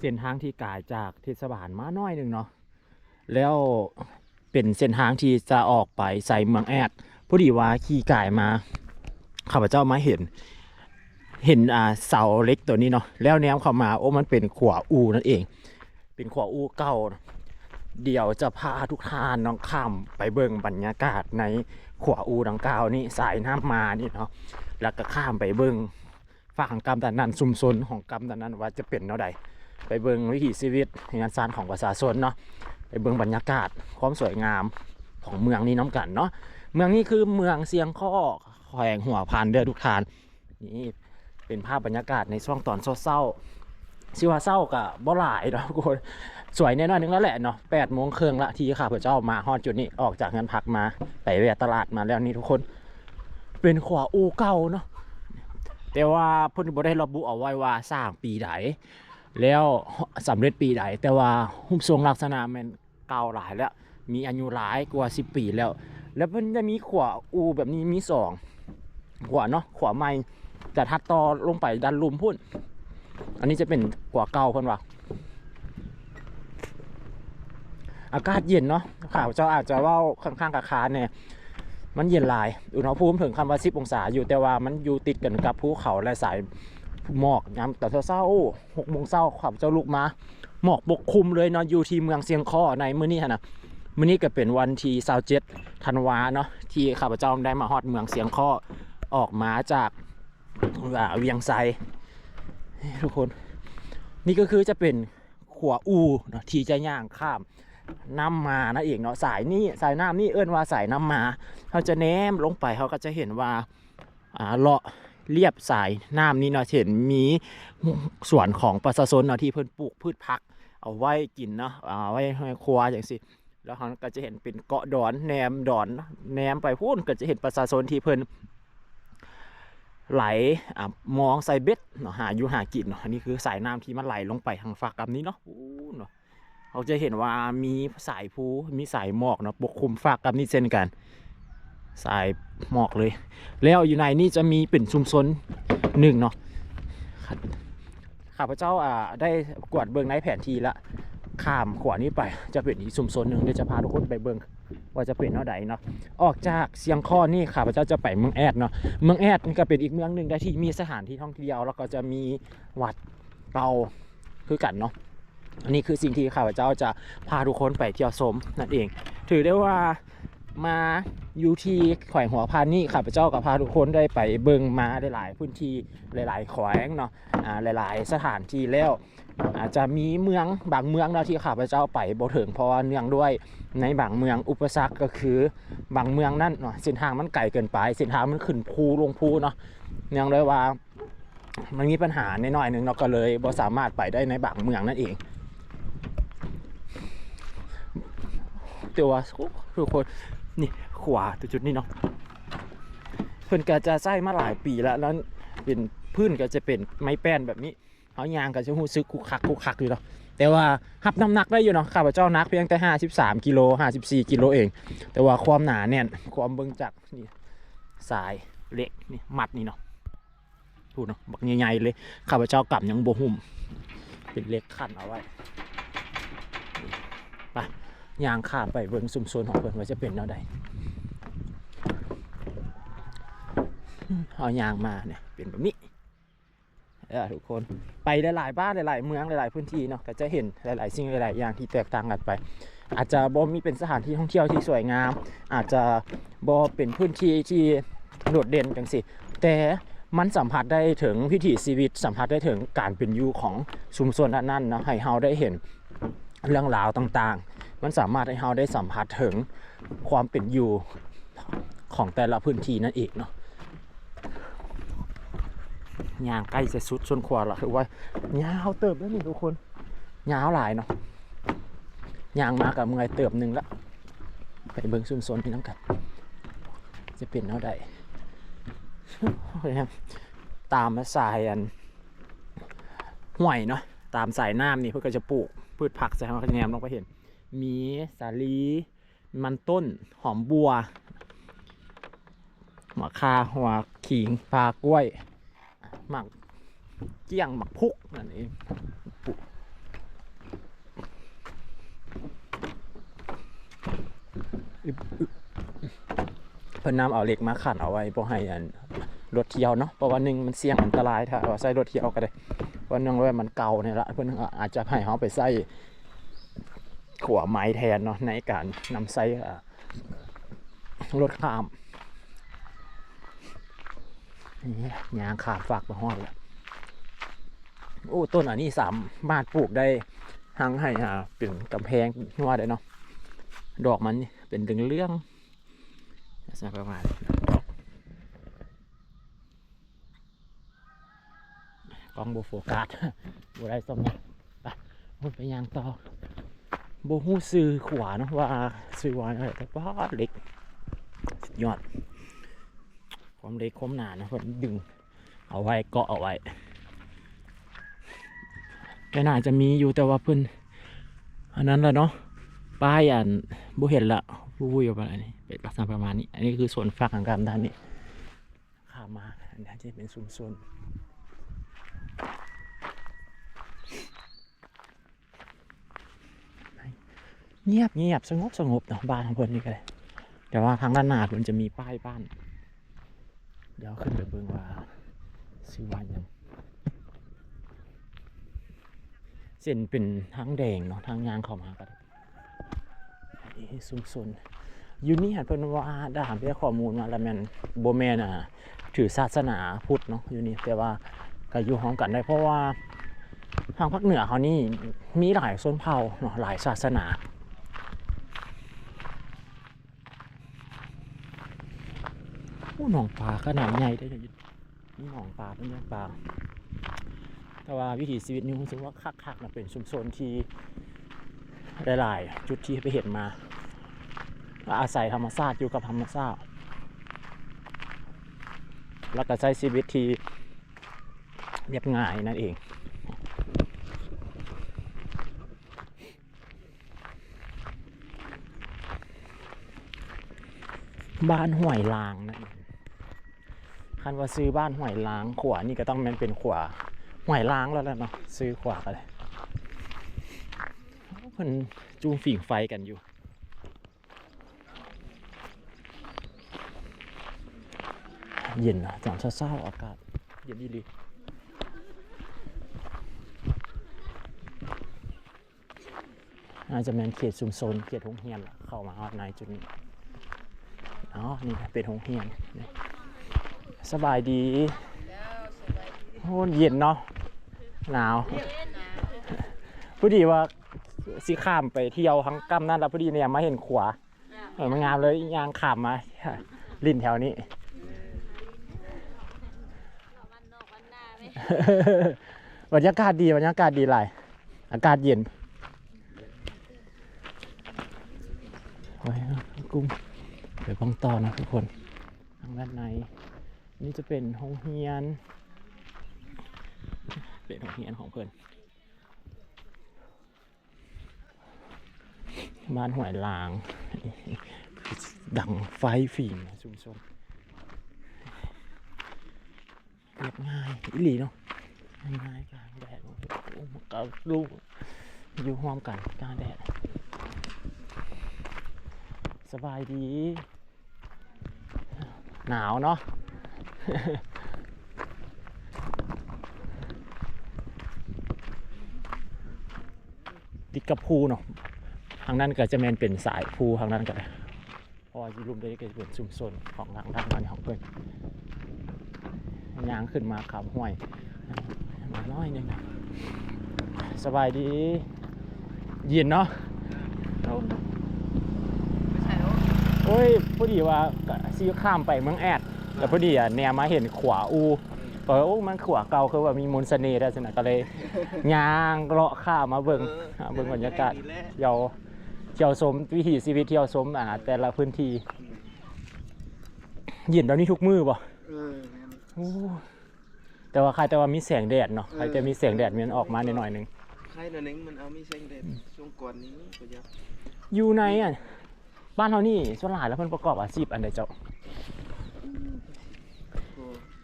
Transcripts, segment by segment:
เส้นทางที่กายจากเทศบาลมาน้อยหนึ่งเนาะแล้วเป็นเส้นทางที่จะออกไปใส่เมืองแอดพอดีว่าขี่กายมาข้าพเจ้ามาเห็น เห็นอ่าเสาเล็กตัวนี้เนาะแล้วแนมเข้ามาโอ้มันเป็นขวาอูนั่นเอง เป็นขวาอูเก่าเดี๋ยวจะพาทุกท่านน้องข้ามไปเบิ่งบรรยากาศในขวาอูดังกล่าวนี่สายน้ำมานี่เนาะแล้วก็ข้ามไปเบิ่งฝั่งกำตันนันซุมซนของกำตันนันว่าจะเป็นเนาะใด ไปเบิ่งวิถีชีวิตงานสารของประชาชนเนาะไปเบิ่งบรรยากาศความสวยงามของเมืองนี้น้ำกันเนาะเมืองนี้คือเมืองเสียงข้อแขวงหัวพันเด้อทุกท่านนี่เป็นภาพบรรยากาศในช่วงตอนเศร้าชื่อว่าเศร้ากับบ่หลายเนาะทุกคนสวยแน่นอนนึงแล้วแหละเนาะแปดโมงครึ่งละที่ข้าพเจ้ามาฮอดจุดนี้ออกจากงานพักมาไปแวะตลาดมาแล้วนี่ทุกคน เป็นขวาอูเก่าเนาะแต่ว่าเพิ่นบ่ได้ระบุเอาไว้ว่าสร้างปีใด แล้วสำเร็จปีใดแต่ว่ารูปทรงลักษณะมันเก่าหลายแล้ว มีอายุหลายกว่า 10 ปีแล้ว แล้วมันจะมีขวาอูแบบนี้มีสองขวาเนาะขวาใหม่จะทัดต่อลงไปดันลุมพุ่น อันนี้จะเป็นกว่าเก่าเพิ่นว่าอากาศเย็นเนาะข่าวเจ้าอาจจะว่าข้างๆกับคาเนี่ยมันเย็นหลาย อุณหภูมิถึงคำว่า10องศาอยู่แต่ว่ามันอยู่ติดกันกับภูเขาและสาย หมอกยามแต่เช้าหกโมงเช้าขับเจ้าลูกมาหมอกปกคลุมเลยเนาะอยู่ที่เมืองเซียงข้อในมื้อนี้นะมื้อนี้ก็เป็นวันที่27ธันวาเนาะที่ข้าพเจ้าได้มาฮอดเมืองเสียงข้อออกมาจากว่าเวียงไซทุกคน นี่ก็คือจะเป็นขวอูเนาะที่จะย่างข้ามน้ำมานั่นเองเนาะสายนี่สายน้ำนี่เอื้อนว่าสายน้ำมาเขาจะแนมลงไปเขาก็จะเห็นว่าอ่าเลาะ เรียบสายน้ำนี่เนาะเห็นมีสวนของประชาชนเนาะที่เพิ่นปลูกพืชผัก เอาไว้กินเนาะเอาไว้ให้ครัวอย่างสิแล้วเขาก็จะเห็นเป็นเกาะดอนแนมดอนเนาะแนมไปพูนก็จะเห็นประชาชนที่เพิ่นไหลอะมองใส่เบ็ดเนาะหาอยู่หากินเนาะอันนี้คือสายน้ำที่มันไหลลงไปทางฝั่งกับนี้เนาะอู้เนาะเราจะเห็นว่ามีสายภูมีสายหมอกเนาะปกคลุมฝั่งกับนี้เช่นกัน สายหมอกเลย แล้วอยู่ในนี่จะมีเป็นชุมชนหนึ่งเนาะข้าพเจ้าอ่าได้กวดเบิงในแผนที่ละข้ามขวานี้ไปจะเป็นอีกชุมชนหนึ่งเดี๋ยวจะพาทุกคนไปเบิงว่าจะเป็นเท่าใดเนาะออกจากเสียงข้อนี่ข้าพเจ้าจะไปเมืองแอดเนาะเมืองแอดก็เป็นอีกเมืองหนึ่งได้ที่มีสถานที่ท่องเที่ยวแล้วก็จะมีวัดเก่าคือกันเนาะอันนี้คือสิ่งที่ข้าพเจ้าจะพาทุกคนไปเที่ยวชมนั่นเอง ถือได้ว่า มาอยู่ที่แขวงหัวพานนี่ข้าพเจ้ากับพาทุกคนได้ไปเบิงมาหลายๆพื้นที่หลายๆแขวงเนาะอ่าหลายๆสถานที่แล้วอาจจะมีเมืองบางเมืองเนาะที่ข้าพเจ้าไปบ่ถึงเพราะว่าเนื่องด้วยในบางเมืองอุปสรรคก็คือบางเมืองนั่นเนาะเส้นทางมันไกลเกินไปเส้นทางมันขึ้นภูลงภูเนาะเนื่องด้วยว่ามันมีปัญหาในหน้อยหนึ่งเนาะก็เลยบ่สามารถไปได้ในบางเมืองนั่นเองแต่ว่าทุกคน นี่ขวาตัวจุดนี้เนาะเพิ่นก็จะใช้มาหลายปีแล้วแล้วเป็นพื้นก็จะเป็นไม้แป้นแบบนี้เขายางก็จะหูซึกคุกคักคุกคักอยู่เนาะแต่ว่าหับน้ำหนักได้อยู่เนาะข้าพเจ้านักเพียงแต่ 53กิโล54กิโลเอง แต่ว่าความหนาแน่นความเบิ่งจากนี่สายเล็กนี่มัดนี่เนาะพูเนาะบักใหญ่ๆเลยข้าพเจ้ากลับยังบ่หุ่มเป็นเล็กขั้นเอาไว้ ยางขาไปเบิ่งซุมโซนของเพิ่นว่าจะเป็นแนวใดเอายางมาเนี่ยเป็นแบบนี้ทุกคนไปหลายๆบ้านหลายๆเมืองหลายๆพื้นที่เนาะก็จะเห็นหลายๆสิ่งหลายๆอย่างที่แตกต่างกันไป อาจจะบ่มีเป็นสถานที่ท่องเที่ยวที่สวยงาม อาจจะบ่เป็นพื้นที่ที่โดดเด่นจังสิแต่มันสัมผัสได้ถึงพิถีชีวิตสัมผัสได้ถึงการเป็นอยู่ของชุมชนนั้นๆเนาะให้เฮาได้เห็นเรื่องราวต่างๆ มันสามารถให้เฮาได้สัมผัสถึงความเป็นอยู่ของแต่ละพื้นที่นั่นเองเนาะยางใกล้จะสุดชนขวาละคือว่ายาวเติบแล้วนี่ทุกคนยาวหลายเนาะยางมากับเมื่อยเติบหนึ่งละไปเบิ่งซุมซนพี่น้ำกัน จะเป็นเท่าใดตามสายอันห่วยเนาะตามสายน้ำนี่เพื่อก็จะปลูกพืชผักใส่มาแนมลงไปเห็น มีสาลี มันต้น หอมบัว หัวคาหัวขิงปลากล้วย หมักเกี้ยงหมักพุกนั่นเองเพิ่นนำเอาเหล็กมาขันเอาไว้เพื่อให้รถเที่ยวเนาะเพราะวันหนึ่งมันเสี่ยงอันตรายถ้าใส่รถเที่ยวก็ได้วันนึงว่ามันเก่าเนี่ยละเพิ่นอาจจะให้เขาไปใส่ ขัวไม้แทนเนาะในการนำใส่อ่ารถข้ามนี่ยางขาดฝากมาฮอดแล้วโอ้ต้นอันนี้สามารถปลูกได้ทั้งให้อ่าเป็นกำแพงว่าได้เนาะดอกมันเป็นเรื่องเรื่องลักษณะประมาณกล้องโบโฟกัสบ่ได้สมนะไปพุ่นไปยางต่อ บฮู้ซื้อขวานะว่าซื้อไว้อะไรแต่ว่าเล็กสุดยอดความเล็กความหนานะเพิ่นดึง เอาไว้เกาะเอาไว้แก็น่าจะมีอยู่แต่ว่าเพิ่นอันนั้นแหละเนาะป้ายอันบ่เห็นละวุ้ยออกมาอันนี้เป็นลักษณะประมาณนี้ อันนี้คือส่วนฝักของการด้านนี้ข้ามมาอันนี้จะเป็นซุ้มโซ เงียบเงียบสงบสงบเนาะบ้านของเพิ่นนี่ก็เลยแต่ว่าทางด้านหน้าเพิ่นจะมีป้ายบ้าน เดี๋ยวขึ้นไปเบิ่งว่าซื้อวันยังเส้นเป็นทางแดงเนาะทางยางเข้ามากันนี้ซุมซนอยู่นี่หันเพิ่นว่าได้ถามเพื่อข้อมูลมาแล้วแม่นบ่แมนอะถือศาสนาพุทธเนาะอยู่นี่แต่ว่าก็อยู่ห้องกันได้เพราะว่าทางภาคเหนือเขานี่มีหลายชนเผ่าเนาะหลายศาสนา โอ้ หนองปลาขนาดใหญ่ได้เลยนี่หนองปลาเป็นเรื่องปลาแต่ว่าวิถีชีวิตนี่ผมรู้สึกว่าคักๆนะเป็นชุมชนที่หลายๆจุดที่ไปเห็นมา อาศัยธรรมชาติอยู่กับธรรมชาติแล้วก็ใช้ชีวิตที่เรียบง่ายนั่นเองบ้านห้วยลางนั่น คันว่าซื้อบ้านห้วยล้างขวานี่ก็ต้องแมันเป็นขวาห้วยล้างแล้วแหละเนาะซื้อขวาก็เลยมันจูงฝิ่งไฟกันอยู่เย็นนะจังเศร้าๆอากาศ เย็นดีลีอาจจะเป็นเขตชุมชนเขตโรงเรียนเข้ามาฮอดในจุดนี้อ๋อนี่เป็นหงเฮียนนี่ สบายดี โอ้เย็นเนาะ หนาว พอดีว่าสิข้ามไปเที่ยวทั้งกำนั่นแล้วพอดีเนี่ยมาเห็นขวาเออมันงามเลยยางขามมา ลินแถวนี้วันนอกวันหน้าไหมบรรยากาศดีบรรยากาศดีหลาย อากาศเย็นโอ้ยกุ้งเดี๋ยวพ้องต่อนะทุกคน ทางด้านใน นี่จะเป็นห้องเฮียน เป็นห้องเฮียนของเพื่อนบ้านหวยลาง ดังไฟฟิล์มชุมชนเรียบง่ายอีหลีเนาะง่ายๆกลางแดดโอ้กับลูกอยู่ห้อมกันกลางแดด สบายดี หนาวเนาะ ติดกับภูเนาะทางนั้นก็จะแมนเป็นสายภูทางนั้นก็ได้เพราะว่าอยู่รุมได้ก็จะเป็นชุมชนของทางด้านนั้นของเพื่อนยางขึ้นมาขับห้วยมาน้อยหนึงนะสบายดีเย็นเนาะโอ้ยพอดีว่าก็ซีข้ามไปเมืองแอด แล้วพอดีอะเนี่ยมาเห็นขวาอูเออโอ้มันขวาเก่าคือว่ามีมนต์เสน่ห์ได้สินะก็เลยย่างเลาะข้ามมาเบิ่งหาเบิ่งบรรยากาศเที่ยวเที่ยวชมวิถีชีวิตเที่ยวชมอ่าแต่ละพื้นที่เย็นแบบนี้ทุกมือป่ะเออแม่นโอ้แต่ว่าใครแต่ว่ามีแสงแดดเนาะใครจะมีแสงแดดมันออกมาหน่อยๆหนึงใครหน่อยหนึงมันเอามีแสงแดดช่วงก่อนนี้ก็ยับอยู่ในอะบ้านเฮานี่ส่วนหลายแล้วเพิ่นประกอบอาชีพอันใดเจ้าโอ้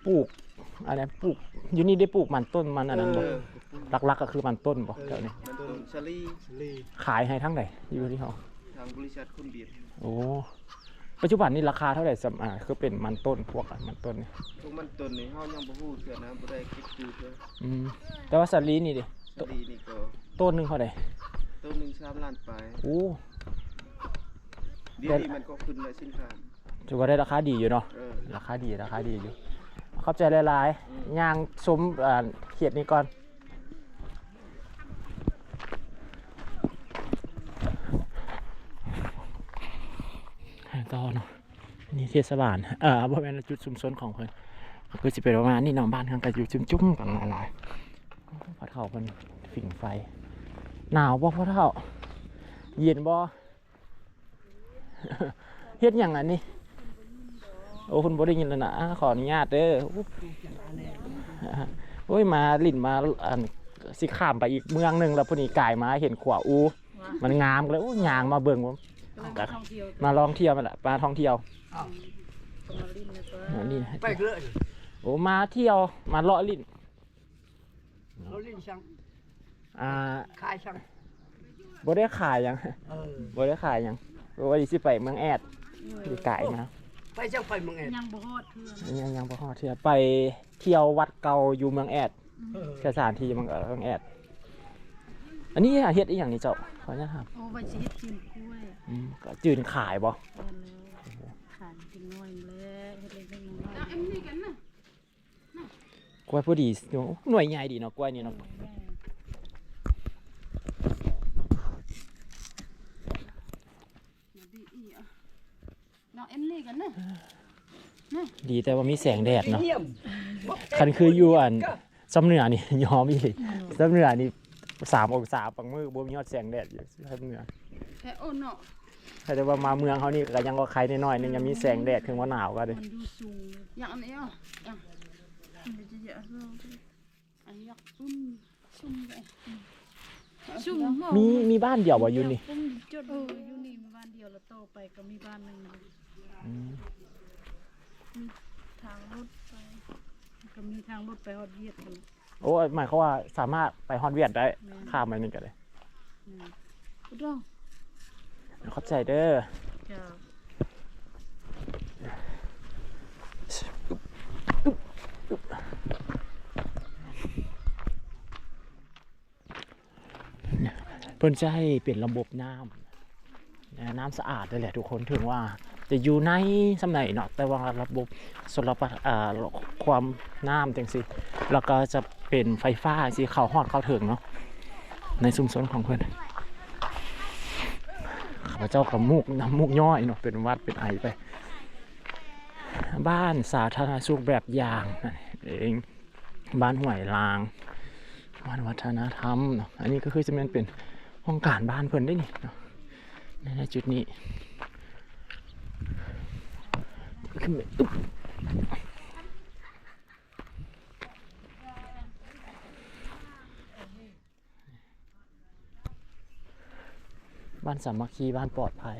ปลูกอันนี้ปลูกอยู่นี่ได้ปลูกมันต้นมันอันนั้นบ่เออหลักๆก็คือมันต้นบ่แถวนี้มันต้นชาลีขายให้ทั้งไหนอยู่ที่เฮาทางบริษัทคุณเบียดโอ้ปัจจุบันนี่ราคาเท่าไหร่สำอ่าคือเป็นมันต้นพวกอะมันต้นนี่พวกมันต้นนี่เฮายังบ่ฮู้เทื่อนะบ่ได้เก็บดูเทื่ออืมแต่ว่าสาลีนี่ดิสดีนี่ก็ต้นหนึงเท่าไหร่ต้นหนึง3ล้านปลายโอ้เดียวนี้มันก็ขึ้นในสินค้าถือว่าได้ราคาดีอยู่เนาะเออราคาดีราคาดีอยู่ ขอบใจหลายอืมๆย่างชมอ่าเขียดนี้ก่อนต่อเนาะอันนี่เทศบาลเออบ่แม่นจุดชุมชนของเพิ่นก็คือสิเป็นประมาณนี้เนาะบ้านข้างกันอยู่จุ่มๆกันหลายๆพอเฒ่าเพิ่นฝิ่งไฟ หนาวบ่พอเฒ่า เย็นบ่เฮ็ดหยังอันนี้ โอ้คุณบ่ได้ยินแล้วนะอ่าขออนุญาตเด้อโอ้โอ้ยมาลิ่นมาอันสิข้ามไปอีกเมืองหนึงแล้วพอดีกายมาเห็นขวาอูมันงามเลยโอ้ยางมาเบิ่งผมกำลังท่องเที่ยวมาลองเที่ยวมาแหละมาท่องเที่ยวกำลังลิ้นนะตัวอันนี้ไปเลยโอ้มาเที่ยวมาเลาะลิ่นเราลิ้นช่างอ่าขายช่างบ่ได้ขายหยังเออบ่ได้ขายหยังเพราะว่าสิไปเมืองแอดสิกายมา ไปช่างไปเมืองเอ็ดยังบ่ฮอดเทื่อยังยังบ่ฮอดเที่ยวไปเที่ยววัดเก่าอยู่เมืองแอดเออสถานที่เมืองเมืองแอด อันนี้เฮ็ดอีหยังนี่เจ้าขออนุญาตครับโอ้ใบชีวิตกินกล้วยอืมก็จืนขายบ่ตอนแล้วขานกินน้อยแล้วเฮ็ดเล็กๆน้อยๆเอ็มนี่กันนะกล้วยพอดีหน่วยใหญ่ดีเนาะกล้วยนี่เนาะ น้องเอ็มนี่กันนะดีแต่ว่ามีแสงแดดเนาะเยี่ยมคันคืออยู่อันซ้ำเหนือนี่ยอมอีหลีซ้ำเหนือนี่สามองศาปังมือบ่มียอดแสงแดดอยู่ซ้ำเหนือแค่โอ้เนาะแต่ว่ามาเมืองเขานี่ก็ยังก็ใครน้อยๆนึงยังมีแสงแดดถึงว่าหนาวก็เด้มันดูสูงอย่างอันนี้อะอะมันจะเยอะเนาะอันนี้ยักซุ่มซุ่มเลยซุ่มมีมีบ้านเดียวบ่อยู่นี่ปุ้มจุดเอออยู่นี่มีบ้านเดียวแล้วโตไปก็มีบ้านหนึงอืม ทางรถไปก็มีทางรถไปฮอดเวียดกันโอ้หมายความว่าสามารถไปฮอนเวียดได้แม่นข้ามไปนี่ก็ได้พุทธองเข้าใจเด้อจ้าเพิ่นจะให้เป็นระบบน้ำนะน้ำสะอาดเลยแหละทุกคนถึงว่า จะอยู่ในสมัยเนาะแต่ว่าระบบสลปะอ่าความน้ำจังสิแล้วก็จะเป็นไฟฟ้าสิเข้าฮอดเข้าถึงเนาะในชุมชนของเพิ่นข้าพเจ้ากับมุกน้ำมุกย่อยเนาะเป็นวัดเป็นไอไป บ้านสาธารณสุขแบบอย่างนั่นเองบ้านห้วยลางบ้านวัฒนธรรมเนาะอันนี้ก็คือจะเป็นเป็นห้องการบ้านเพิ่นได้นี่เนาะในจุดนี้ ขึ้นไปอึ๊บบ้านสามัคคีบ้านปลอดภัย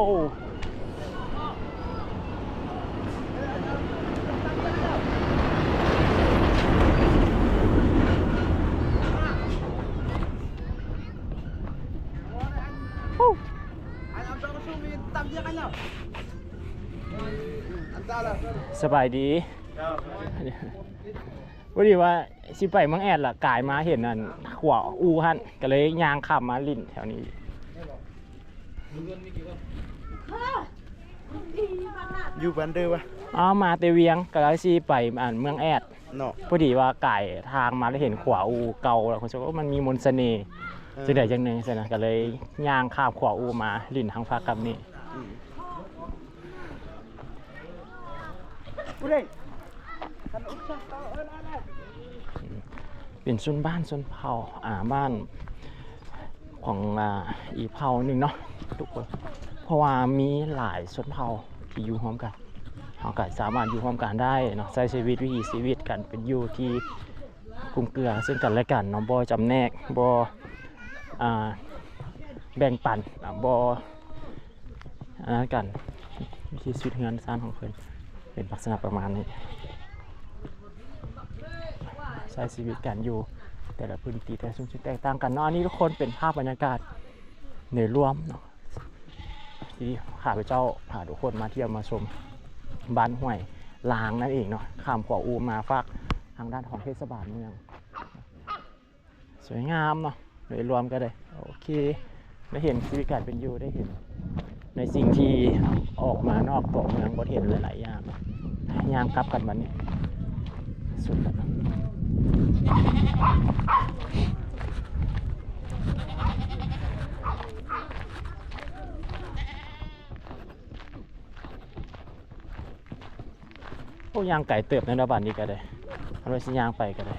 สบายดีวันนี้ว่าสิไปมืองแอดล่ะกายมาเห็นอันขวาอูฮันก็เลยยางขับมาลิ่นแถวนี้ อยู่บันเด้อวะอ๋อมาเตเวียงก็เลยสิไปอ่านเมืองแอดเนาะพอดีว่าไก่ทางมาแล้วเห็นขวาอูเก่าแล้วคนชมว่ามันมีมนต์เสน่ห์จะได้จังหนึ่งใช่นะก็เลยย่างข้ามขวาอูมาลิ่นทางฟ้ากับนี่เป็นส่วนบ้านส่วนเผ่าอ่าบ้านของอ่าอีเผ่าหนึ่งเนาะทุกคนเพ ราะว่ามีหลายส่วนเผ่าที่อยู่พร้อมกันเราก็สามารถอยู่ร่วมกันได้เนาะใช้ชีวิตวิถีชีวิตกันเป็นอยู่ที่กลุ่มเกลือซึ่งกันและกันเนาะบ่จำแนกบ่อ่าแบ่งปันบ่อันนั้นกันวิถีชีวิตเฮือนซ่านของเพิ่นเป็นลักษณะประมาณนี้ใช้ชีวิตกันอยู่แต่ละพื้นที่แต่ละชุมชนแตกต่างกันเนาะอันนี้ทุกคนเป็นภาพบรรยากาศในรวมเนาะ ที่ข้าพเจ้าพาทุกคนมาเที่ยวมาชมบ้านห้วยลางนั่นเองเนาะข้ามขวาอูมาฝากทางด้านของเทศบาลเมือง สวยงามเนาะโดยรวมก็เลยโอเคได้เห็นชีวิตการเป็นอยู่ได้เห็น ในสิ่งที่ออกมานอกตัวเมืองบทเห็นหลายๆอย่างย่างกลับกันวันนี้สุดแล้ว โอ้ยางไก่เติบในระบาดนี้ก็ได้เอาไว้สิยางไปก็ได้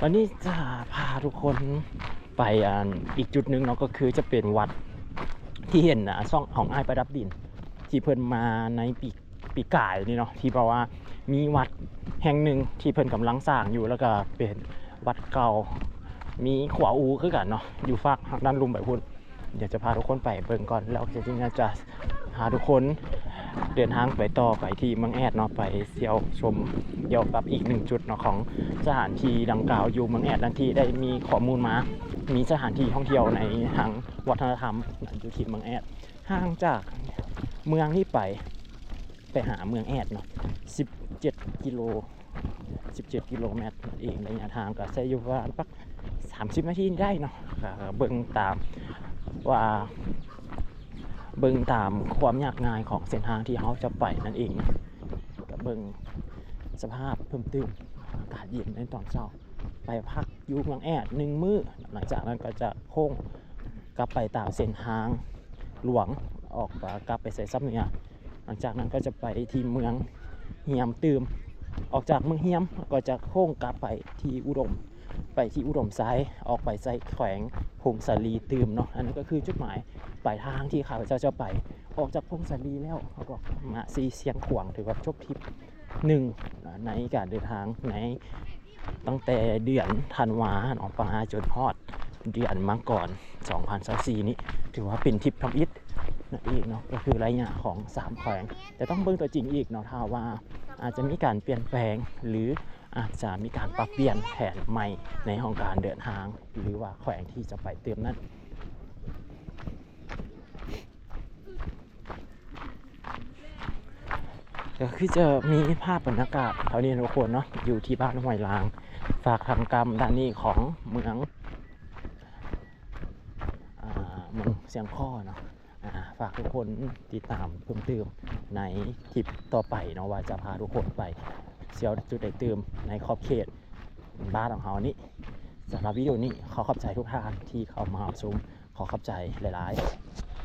วันนี้จะพาทุกคน ไปอ,อีกจุดหนึ่งเนาะก็คือจะเป็นวัดที่เห็นนะช่องของไอ้ายประดับดิน ที่เพิ่นมาในปีปีกายนี่เนาะที่บอกว่ามีวัดแห่งหนึ่งที่เพิ่นกำลังสร้างอยู่แล้วก็เป็นวัดเก่า มีขวาอูคือกันเนาะอยู่ฝากทางด้านลุมไปพุ่นเดี๋ยวจะพาทุกคนไปเบิ่งก่อนแล้วจริงๆจะพาทุกคน เดินทางไปต่อไปที่เมืองแอดเนาะไปเที่ยวชมเกี่ยวกับอีกหนึ่งจุดเนาะของสถานที่ดังกล่าวอยู่เมืองแอดดังที่ได้มีข้อมูลมา มีสถานที่ท่องเที่ยวในทางวัฒนธรรมอยู่ที่เมืองแอดห่างจากเมืองที่ไปไปหาเมืองแอดเนาะ17 กิโล 17 กิโลเมตรนั่นเองระยะทางก็ใช้อยู่ประมาณสัก30 นาทีได้เนาะเบิ่งตามว่า เบิ่งตามความยากง่ายของเส้นทางที่เขาจะไปนั่นเองเนะก็เบิ่งสภาพเพิ่มเติมอากาศเย็นในตอนเช้า ไปพักอยู่เมืองแอดหนึ่งมื้อหลังจากนั้นก็จะโค้งกลับไปตามเส้นทางหลวงออกกลับไปใส่ซับเหนือหลังจากนั้นก็จะไปที่เมืองเฮียมตืมออกจากเมืองเฮียมก็จะโค้งกลับไปที่อุดม ไปที่อุดมซ้ายออกไปใส่แขวงพงศาลีตืมเนาะอันนี้นก็คือจุดหมายปลายทางที่ข้าพเจ้าจะไป ออกจากพงศาลีแล้วเขาก็มาซีเสียงขวางถือว่าจบทริปหนึ่งในการเดินทางในตั้งแต่เดือนธันวาเนาะประมาจนฮอดเดือนมังกร2024นี้ถือว่าเป็นทริปทำอิฐนั่นเองเนาะก็คือระยะของ3แขวงแต่ต้องเบิ่งตัวจริงอีกเนาะถ้าว่าอาจจะมีการเปลี่ยนแปลงหรือ อาจจะมีการปรับเปลี่ยนแผนใหม่ในของการเดินทาง หรือว่าแขวงที่จะไปเติมนั้นก็คือจะมีภาพบรรยากาศเท่านี้ทุกคนเนาะอยู่ที่บ้านห้วยลาง ฝากทางกรรมด้านนี้ของเมืองอเมืองเสียงข้อเนาะฝากทุกคนติดตามเพิ่มเติมในคลิปต่อไปเนาะว่าจะพาทุกคนไป เสียวจุดใดเติมในขอบเขตบ้านของเขานี้สำหรับวิดีโอนี้ขอขอบใจทุกท่านที่เข้ามาชมขอขอบใจหลาย ๆ